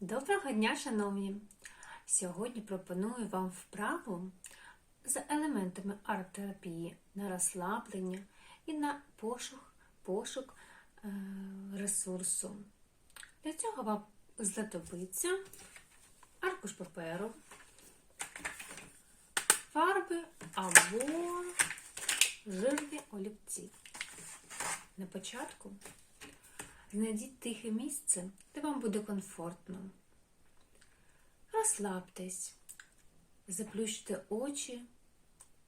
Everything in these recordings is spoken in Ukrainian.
Доброго дня, шановні! Сьогодні пропоную вам вправу з елементами арт-терапії на розслаблення і на пошук, пошук е, ресурсу. Для цього вам знадобиться аркуш паперу, фарби або жирні олівці. На початку Знайдіть тихе місце, де вам буде комфортно. Розслабтесь, заплющте очі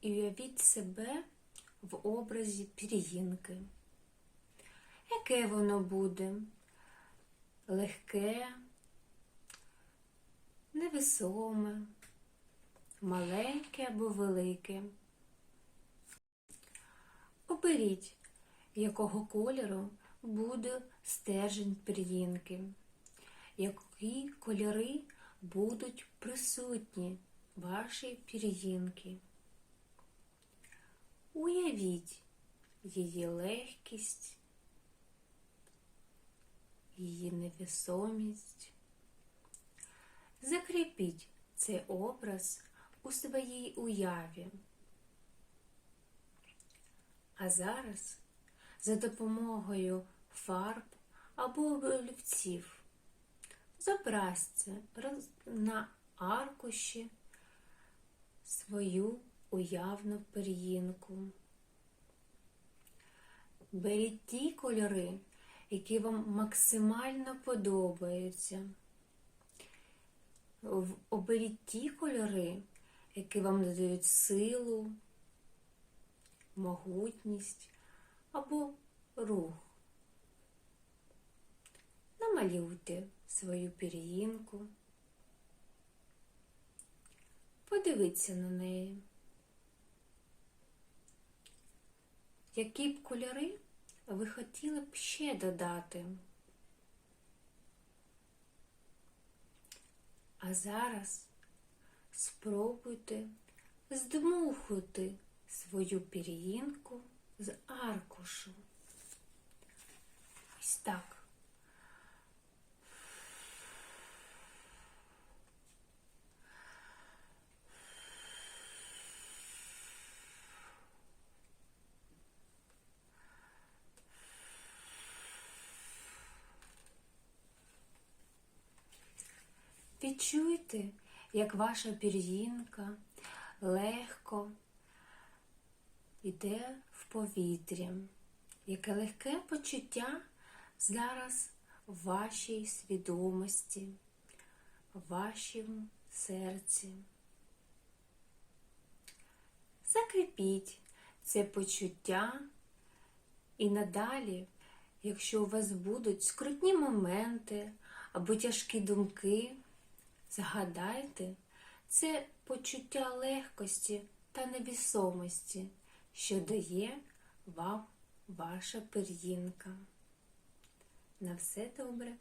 і уявіть себе в образі пір'їнки. Яке воно буде? Легке, невесоме, маленьке або велике. Оберіть, якого кольору буде стержень пір'їнки, які кольори будуть присутні вашій пір'їнки. Уявіть її легкість, її невісомість. Закріпіть цей образ у своїй уяві. А зараз за допомогою фарб або олівців. Зобразьте на аркуші свою уявну пір'їнку. Беріть ті кольори, які вам максимально подобаються. Оберіть ті кольори, які вам додають силу, могутність або рух. Намалюйте свою пір'їнку, подивіться на неї. Які б кольори ви хотіли б ще додати? А зараз спробуйте здмухати свою пір'їнку з аркушу. Ось так. Відчуйте, як ваша пір'їнка легко йде в повітрі, яке легке почуття зараз в вашій свідомості, в вашому серці. Закріпіть це почуття і надалі, якщо у вас будуть скрутні моменти або тяжкі думки, згадайте це почуття легкості та невісомості, що дає вам ваша пир'їнка. На все добре!